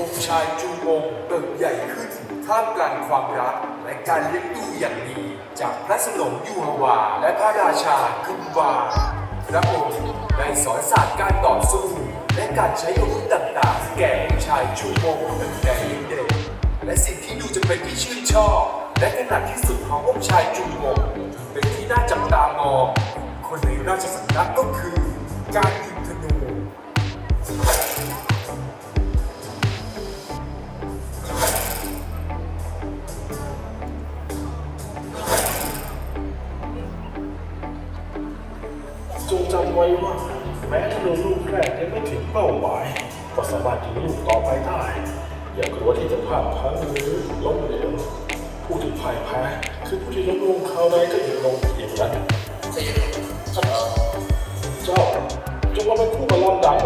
องค์ชายจูวงเติบใหญ่ขึ้นท่ามกลางความรักและการเลี้ยงดูอย่างดี จากพระสนมยูฮวา และพระราชาคึมวาพระองค์ได้สอนศาสตร์การต่อสู้ และการใช้อาวุธต่างๆ แก่องค์ชายจูวงตั้งแต่ยังเด็กและสิ่งที่ดูจะเป็นที่ชื่นชอบ และถนัดที่สุดขององค์ชายจูวงเป็นที่น่าจับตามองคนในราชสำนักก็คือการ จงจำไว้ว่า แม้ธนูลูกแรกยังไม่ถึงเป้าหมาย ก็สามารถยิงลูกต่อไปได้ อย่ากลัวที่จะพลาดพลั้งหรือล้มเหลวผู้ที่พ่ายแพ้คือผู้ที่ล้มลงคราวใดก็ยังลงอย่างนั้นเจ้าจงมาเป็นคู่กับลำดับของร้านข้า